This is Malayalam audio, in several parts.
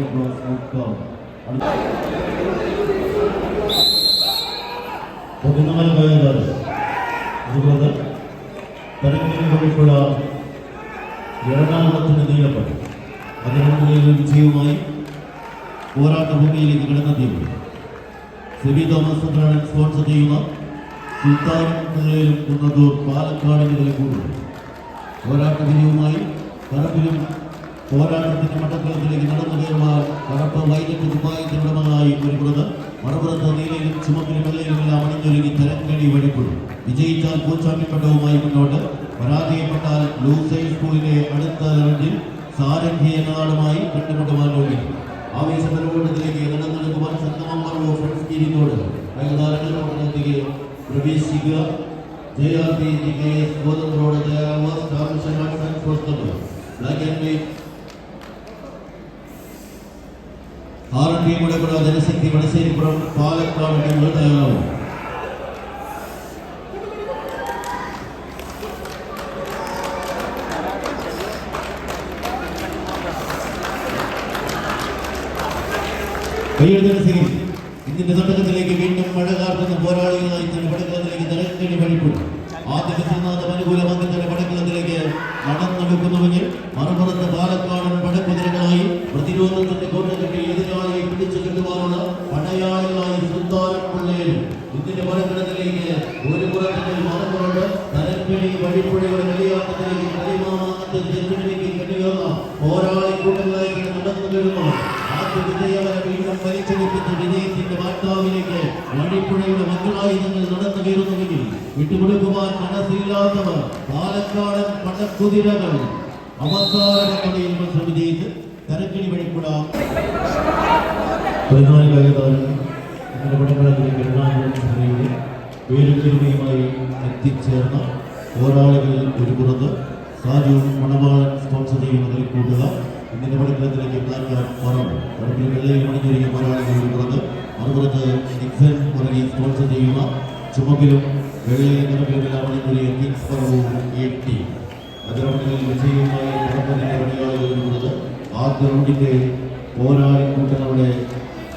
നടക്കാം പതിനാല് വയസ്സാണ് അതുപോലെ തരങ്ങളിലുള്ള എറണാകുളത്തിന് നീളപ്പെട്ടു അതിനുള്ള വിജയവുമായി പോരാട്ട ഭൂമിയിലേക്ക് കടന്നെത്തിയത് സെബി തോമസ് സംഘടന സ്പോൺസർ ചെയ്യുന്ന സുൽത്താനും കുന്നത്തൂർ പാലക്കാടിന് കളിക്കൂടുന്നു പോരാട്ട വിജയവുമായി കറപ്പിലും പോരാട്ടത്തിന്റെ മട്ടക്കളത്തിലേക്ക് നടന്നു കയറുവാൻ കറപ്പ് വൈകിട്ട് ഉടമകളായി ഒരുക്കുന്നത് മറുപുറത്ത് നീലയിലും ചുമപ്പിലും വെള്ളയിലുമെല്ലാം അണിഞ്ഞൊരുങ്ങി തരങ്കടി വഴിപ്പെടും വിജയിച്ചാൽ കോച്ചാമ്യപ്പെട്ടവുമായി മുന്നോട്ട്. പരാജയപ്പെട്ടാൽ ലൂസൈ സ്കൂളിലെ അടുത്ത റൗണ്ടിൽ സാരംഗി എന്ന നാടുമായി കണ്ടുമുട്ടുവാൻ വേണ്ടി ആവേശപരവോട്ടത്തിലേക്ക് നടന്നെടുക്കുവാൻ സംഗമം പറവോ ഫ്രണ്ട്സ് ടീമിനോട് വൈകുന്നേരങ്ങളിലേക്ക് പ്രവേശിക്കുക. J R T G R ടീമുടെ കൂടെ ജനശക്തി വടശ്ശേരിപ്പുറം പാലക്കാട് ടീമുകൾ തയ്യാറാവും. കയ്യെഴുതൽ സിംഗ് ഇതിന്റെ തുടക്കത്തിലേക്ക് വീണ്ടും മഴ കാർത്തുന്ന പോരാളികളായി തന്നെ പടക്കളത്തിലേക്ക് തരക്കടി വഴിപ്പെട്ടു ആദ്യ വിശ്വനാഥം അനുകൂലമാക്കി തന്നെ പടക്കളത്തിലേക്ക് നടന്നെടുക്കുന്നുവെങ്കിൽ മറുപുറത്ത് പാലക്കാടൻ പടക്കുതിരകളായി പ്രതിരോധത്തിന്റെ സുൽത്താനും പിള്ളേരും ഇതിന്റെ പടക്കളത്തിലേക്ക് ഒരു പുറത്തിൽ മറുപുറത്ത് തലപ്പിടി വഴിപ്പുഴയുടെ കളിയാട്ടത്തിലേക്ക് കളിമാമാങ്ങത്തെ തെറ്റിലേക്ക് കെട്ടിയുള്ള പോരാളി കൂട്ടങ്ങളായി നടന്നു വരുന്നു ആദ്യ വിജയവരെ വീണ്ടും വലിച്ചെടുപ്പിച്ച് വിജയത്തിന്റെ വാർത്താവിലേക്ക് വഴിപ്പുഴയുടെ മക്കളായി നിങ്ങൾ നടന്നു കയറുന്നുവെങ്കിൽ വിട്ടുകൊടുക്കുവാൻ മനസ്സില്ലാത്തവർ പാലക്കാടൻ പടക്കുതിരകൾ അവസാന കളിയിൽ മത്സരം വിജയിച്ച് തരക്കിടി വഴിപ്പുഴ പതിനാല് എറണാകുളം ജില്ലയുടെ പേരുചെരുമയുമായി എത്തിച്ചേർന്ന പോരാളികളിൽ ഒരു സാജു മണവാളൻ സ്പോൺസർ ചെയ്യുന്ന കളിക്കൂട്ടുക ഇന്നിന്റെ പടക്കളത്തിലേക്ക് ബ്ലാക്ക് പറഞ്ഞു കടപ്പിൽ വെള്ളയിൽ മണിഞ്ഞൊരുങ്ങിയ പോരാളികൾ ഒരു പുറത്ത് മറുപുറത്ത് നിക്സൺ പുറകെ സ്പോൺസർ ചെയ്യുന്ന ചുമക്കിലും വെള്ളയിൽ കടപ്പിലുമെല്ലാം മണിഞ്ഞൊരുങ്ങിയ കിങ്സ് പറവും എട്ടി അതിറൗണ്ടിൽ വിജയവുമായി പുറപ്പെടുന്ന പണിയാളികൾ ഒരു പുറത്ത് ആദ്യ റൗണ്ടിന്റെ പോരാളി കൂട്ടങ്ങളുടെ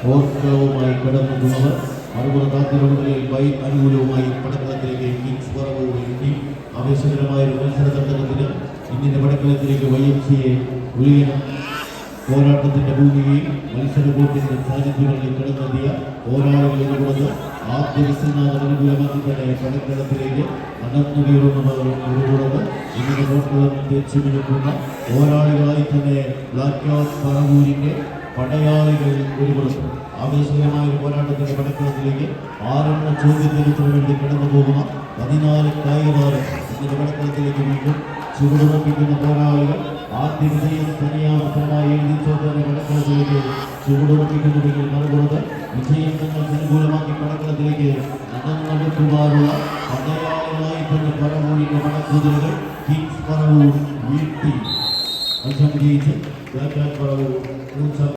ഓർക്കവുമായി കടന്നുകൊണ്ടവർ മറുപുറത്ത് ആദ്യ റൗണ്ടുകളിൽ ബൈ അനുകൂലവുമായി പടക്കളത്തിലേക്ക് കിങ്സ് പറവും എത്തി. ആവേശകരമായ ഒരു മത്സര തന്ത്രത്തിന് ഇന്ത്യന്റെ പടക്കളത്തിലേക്ക് വൈ എം സിയെ ഉയരണം പോരാട്ടത്തിന്റെ ഭൂമിയിൽ മത്സര ബോട്ടിന്റെ സാന്നിധ്യങ്ങളിൽ കിടന്നെത്തിയ പോരാളികൾ ഒരുപുറത്ത് ആദ്യ വിശ്വനാഥ അനുകൂലമാക്കി തന്നെ പടക്കളത്തിലേക്ക് നടന്നു കയറുന്നവർ ഒരുപുറത്ത് ഇങ്ങനെ ബോട്ടുകളും തെച്ചു മിനുക്കുന്ന പോരാളികളായി തന്നെ ബ്ലാക്ക് ഔട്ട് പടയാളികൾ ഒരുപുറത്ത് ആവേശകരമായ ഒരു പോരാട്ടത്തിന്റെ പടക്കളത്തിലേക്ക് ആറെണ്ണ ചോദ്യത്തിന് വേണ്ടി കടന്നു പോകുന്ന പതിനാല് കായികതാരം ഇതിന്റെ പടക്കളത്തിലേക്ക് വീണ്ടും ചുവടുറപ്പിക്കുന്ന പോരാളികൾ ആദ്യ വിജയം തനിയാവർത്തമായി എഴുതി ചോദ്യം കടക്കളത്തിലേക്ക് ചുവടുറപ്പിക്കുന്നുണ്ടെങ്കിൽ മറുപുറത്ത് വിജയം നിങ്ങൾക്ക് അനുകൂലമാക്കി പടക്കളത്തിലേക്ക് നടന്നെടുക്കുവാനുള്ള പടയാളികളായി തന്നെ പറവൂരിന്റെ പടക്കുതിരകൾ കിങ്സ് പറവൂർ വീട്ടി ആൻഡ് പറവൂർ